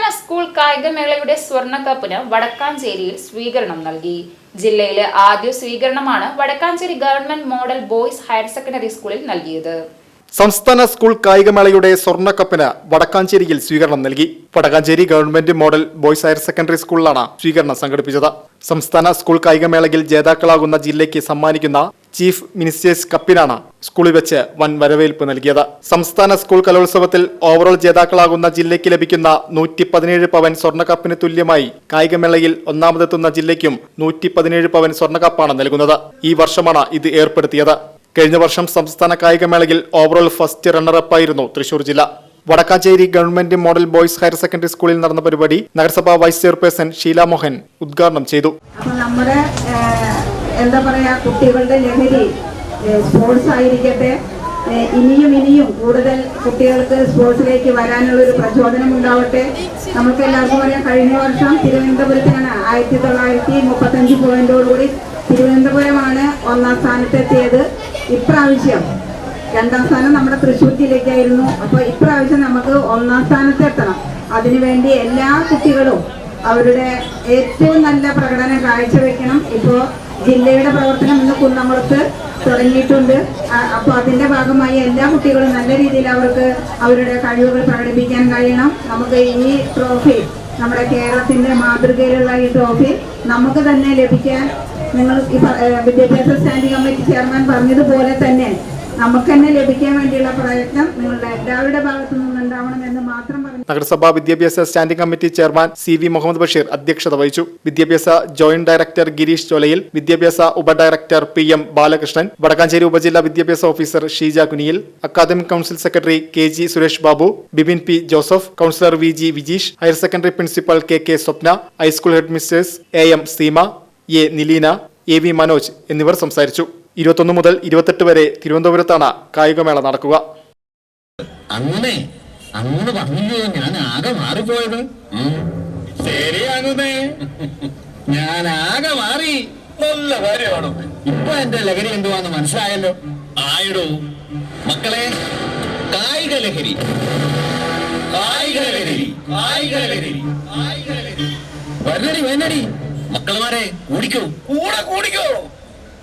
സംസ്ഥാന സ്കൂൾ കായികമേളയുടെ സ്വർണക്കപ്പിന് വടക്കാഞ്ചേരിയിൽ സ്വീകരണം നൽകി. ജില്ലയിലെ ആദ്യ സ്വീകരണമാണ് Vadakkanchery government model boys higher secondary സ്കൂളിൽ നൽകിയത്. സംസ്ഥാന സ്കൂൾ കായികമേളയുടെ സ്വർണക്കപ്പിന് വടക്കാഞ്ചേരിയിൽ സ്വീകരണം നൽകി. Vadakkanchery government model boys higher secondary സ്കൂളിലാണ് സ്വീകരണം സംഘടിപ്പിച്ചത്. സംസ്ഥാന സ്കൂൾ കായികമേളയിൽ ജേതാക്കളാകുന്ന ജില്ലയ്ക്ക് സമ്മാനിക്കുന്ന ചീഫ് മിനിസ്റ്റേഴ്സ് കപ്പിനാണ് സ്കൂളിൽ വെച്ച് വൻ വരവേൽപ്പ് നൽകിയത്. സംസ്ഥാന സ്കൂൾ കലോത്സവത്തിൽ ഓവറോൾ ജേതാക്കളാകുന്ന ജില്ലയ്ക്ക് ലഭിക്കുന്ന നൂറ്റി പതിനേഴ് പവൻ സ്വർണക്കപ്പിന് തുല്യമായി കായികമേളയിൽ ഒന്നാമതെത്തുന്ന ജില്ലയ്ക്കും നൂറ്റി പതിനേഴ് പവൻ സ്വർണക്കപ്പാണ് നൽകുന്നത്. ഈ വർഷമാണ് ഇത് ഏർപ്പെടുത്തിയത്. കഴിഞ്ഞ വർഷം സംസ്ഥാന കായികമേളയിൽ ഓവറോൾ ഫസ്റ്റ് റണ്ണറപ്പായിരുന്നു തൃശൂർ ജില്ല. Vadakkanchery government model boys higher secondary സ്കൂളിൽ നടന്ന പരിപാടി നഗരസഭാ വൈസ് ചെയർപേഴ്സൺ ഷീല മോഹൻ ഉദ്ഘാടനം ചെയ്തു. എന്താ പറയാ കുട്ടികളുടെ ലഹരി സ്പോർട്സ് ആയിരിക്കട്ടെ. ഇനിയും ഇനിയും കൂടുതൽ കുട്ടികൾക്ക് സ്പോർട്സിലേക്ക് വരാനുള്ള ഒരു പ്രചോദനം ഉണ്ടാവട്ടെ. നമുക്ക് എല്ലാവർക്കും അറിയാം കഴിഞ്ഞ വർഷം തിരുവനന്തപുരത്തിനാണ് ആയിരത്തി തൊള്ളായിരത്തി മുപ്പത്തഞ്ച് പോയിന്റോടുകൂടി തിരുവനന്തപുരമാണ് ഒന്നാം സ്ഥാനത്തെത്തിയത്. ഇപ്രാവശ്യം രണ്ടാം സ്ഥാനം നമ്മുടെ തൃശ്ശൂർ ജില്ലയ്ക്കായിരുന്നു. അപ്പോൾ ഇപ്രാവശ്യം നമുക്ക് ഒന്നാം സ്ഥാനത്തെത്തണം. അതിനുവേണ്ടി എല്ലാ കുട്ടികളും അവരുടെ ഏറ്റവും നല്ല പ്രകടനം കാഴ്ചവെക്കണം. ഇപ്പോൾ ജില്ലയുടെ പ്രവർത്തനം ഇന്ന് കുന്നംകുളത്ത് തുടങ്ങിയിട്ടുണ്ട്. അപ്പോൾ അതിന്റെ ഭാഗമായി എല്ലാ കുട്ടികളും നല്ല രീതിയിൽ അവർക്ക് അവരുടെ കഴിവുകൾ പ്രകടിപ്പിക്കാൻ കഴിയണം. നമുക്ക് ഈ ട്രോഫി നമ്മുടെ കേരളത്തിന്റെ മാതൃകയിലുള്ള ഈ ട്രോഫി നമുക്ക് തന്നെ ലഭിക്കാൻ നിങ്ങൾ ഈ വിദ്യാഭ്യാസ സ്റ്റാൻഡിംഗ് കമ്മിറ്റി ചെയർമാൻ പറഞ്ഞതുപോലെ തന്നെ നമുക്ക് തന്നെ ലഭിക്കാൻ വേണ്ടിയുള്ള പ്രയത്നം നിങ്ങളുടെ എല്ലാവരുടെ ഭാഗത്തു നിന്നുണ്ടാവണം എന്ന് മാത്രം പറഞ്ഞു നഗരസഭാ വിദ്യാഭ്യാസ standing committee chairman C V Muhammad Basheer അധ്യക്ഷത വഹിച്ചു. വിദ്യാഭ്യാസ ജോയിന്റ് ഡയറക്ടർ ഗിരീഷ് ചോലയിൽ വിദ്യാഭ്യാസ ഉപഡയറക്ടർ പി എം ബാലകൃഷ്ണൻ വടക്കാഞ്ചേരി ഉപജില്ലാ വിദ്യാഭ്യാസ officer Sheeja Kuniyil academic council secretary K G Suresh Babu Bibin P Joseph councillor V G Vijeesh higher secondary principal K K Swapna high school head mistress A M Seema A Nileena A V Manoj എന്നിവർ സംസാരിച്ചു. ഇരുപത്തൊന്ന് മുതൽ ഇരുപത്തെട്ട് വരെ തിരുവനന്തപുരത്താണ് കായികമേള നടക്കുക. അങ്ങനെ അങ്ങനെ പറഞ്ഞല്ലോ? ഞാൻ ആകെ മാറിപ്പോയത്. ശരിയാകുന്നേ ഞാൻ ആകെ മാറി. നല്ല കാര്യമാണ്. ഇപ്പൊ എന്റെ ലഹരി എന്തുവാന്ന് മനസ്സിലായല്ലോ? ആയിടോ. മക്കളെ കായിക ലഹരി. കായിക ലഹരി. കായിക ലഹരി. കായിക ലഹരി. വരണടി വരണടി മക്കളമാരെ കൂടിക്കോ കൂടെ കൂടിക്കോ.